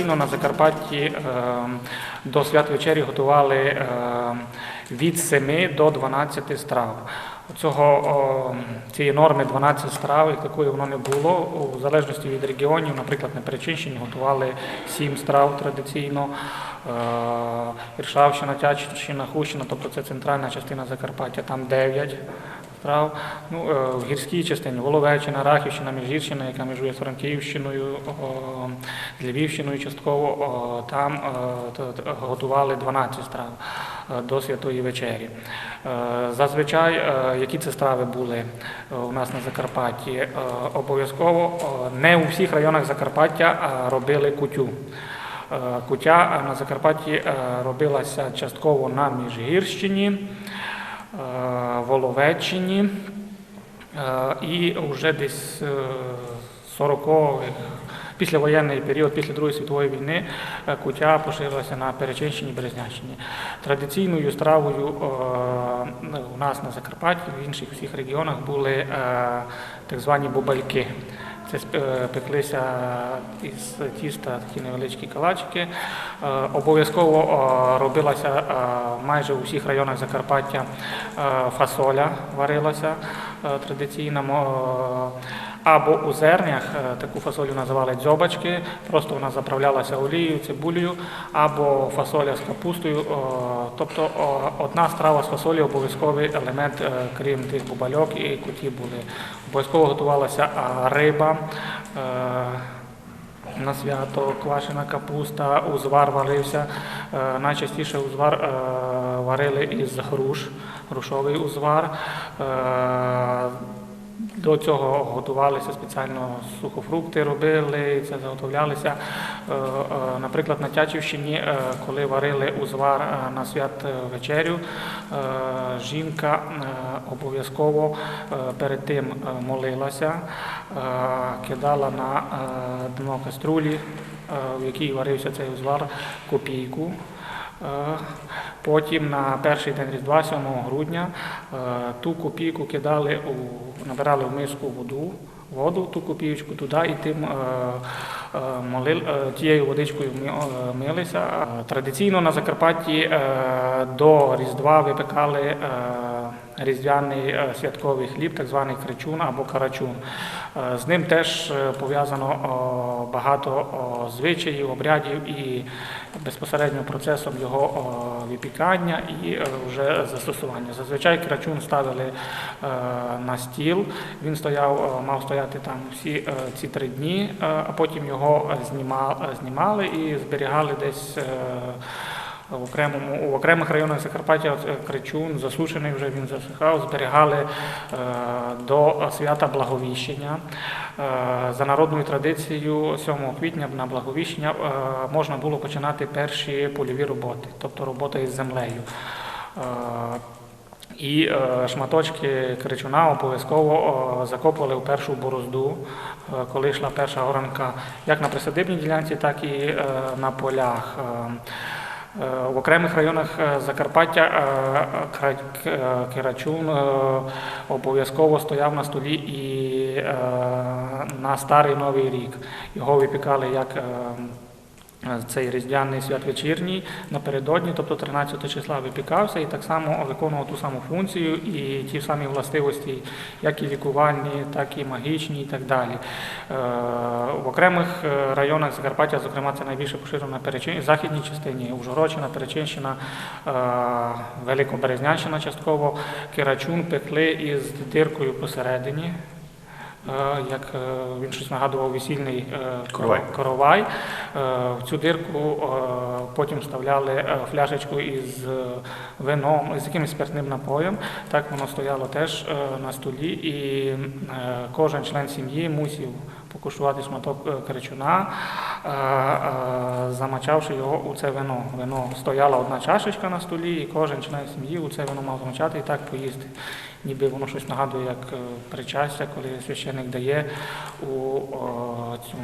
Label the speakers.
Speaker 1: Традиційно на Закарпатті е, до святвечері готували е, від 7 до 12 страв. Цього, цієї норми 12 страв, як такої воно не було. У залежності від регіонів, наприклад, на Перечинщині готували 7 страв традиційно. Е, Іршавщина, Тячівщина, Хущина, тобто це центральна частина Закарпаття, там 9 страв. Ну, е, в гірській частині Воловеччина, Рахівщина, Міжгірщина, яка межує з Франківщиною, з Львівщиною частково, там е, готували 12 страв е, до святої вечері. Зазвичай, які це страви були у нас на Закарпатті, обов'язково не у всіх районах Закарпаття робили кутю. Кутя на Закарпатті робилася частково на Міжгірщині, Воловеччині е, і вже десь 40-х, післявоєнний період, після Другої світової війни, е, кутя поширилася на Перечинщині, Березнянщині. Традиційною стравою е, у нас на Закарпатті, в інших всіх регіонах були е, так звані бубальки. Це е, пеклися із тіста такі невеличкі калачики. Е, Обов'язково е, робилася е, майже у всіх районах Закарпаття е, фасоля варилася е, традиційна. мо- Або у зернях е, таку фасолю називали дзьобачки, просто вона заправлялася олією, цибулею, або фасоля з капустою. Тобто одна страва з фасолі обов'язковий елемент, е, крім тих бубальок і куті були. Обов'язково готувалася риба. е, На свято квашена капуста, узвар варився. Е, Найчастіше узвар е, варили із груш, грушовий узвар. До цього готувалися спеціально сухофрукти, робили, це заготовлялися. Е, е, Наприклад, на Тячівщині, е, коли варили узвар на свят вечерю, жінка обов'язково перед тим молилася, кидала на дно каструлі, в якій варився цей узвар, копійку. Потім на перший день Різдва, 7 грудня, е, ту копійку кидали у набирали в миску воду, воду, ту копійку туди і тим е, е, молил, е, тією водичкою милися. Традиційно на Закарпатті до Різдва випекали різдвяний е, святковий хліб, так званий кричун або карачун. Е, З ним теж е, пов'язано багато звичаїв, обрядів і безпосередньо процесом його випікання і вже застосування. Зазвичай крачун ставили на стіл. Він стояв, мав стояти там всі ці три дні, а потім його знімали і зберігали десь. В окремому у окремих районах Закарпаття е, кричун засушений вже він засихав, зберігали е, до свята Благовіщення. Е, за народною традицією, 7 квітня на Благовіщення можна було починати перші польові роботи, тобто робота із землею. І шматочки кричуна обов'язково закопували в першу борозду, коли йшла перша оранка, як на присадибній ділянці, так і на полях. Е, В окремих районах е, Закарпаття е, Кирачун обов'язково стояв на столі і на старий новий рік. Його випікали як цей різдвяний святвечірній напередодні, тобто 13 числа випікався і так само виконував ту саму функцію і ті самі властивості, як і лікувальні, так і магічні, і так далі. Е, В окремих е, районах Закарпаття, зокрема, це найбільше поширено на Перечин... західній частині, Ужгородщина, Перечинщина, е, Великоберезнянщина частково, Кирачун пекли із диркою посередині. Е, Як е, він щось нагадував весільний е,
Speaker 2: Коровай.
Speaker 1: коровай. Е, В цю дирку е, потім вставляли е, фляжечку із вином, з якимось спиртним напоєм. Так воно стояло теж на столі, і кожен член сім'ї мусів покуштувати шматок кричуна, замачавши його у це вино. Вино стояла одна чашечка на столі, і кожен член сім'ї у це вино мав замачати і так поїсти. Ніби воно щось нагадує, як причастя, коли священик дає у цю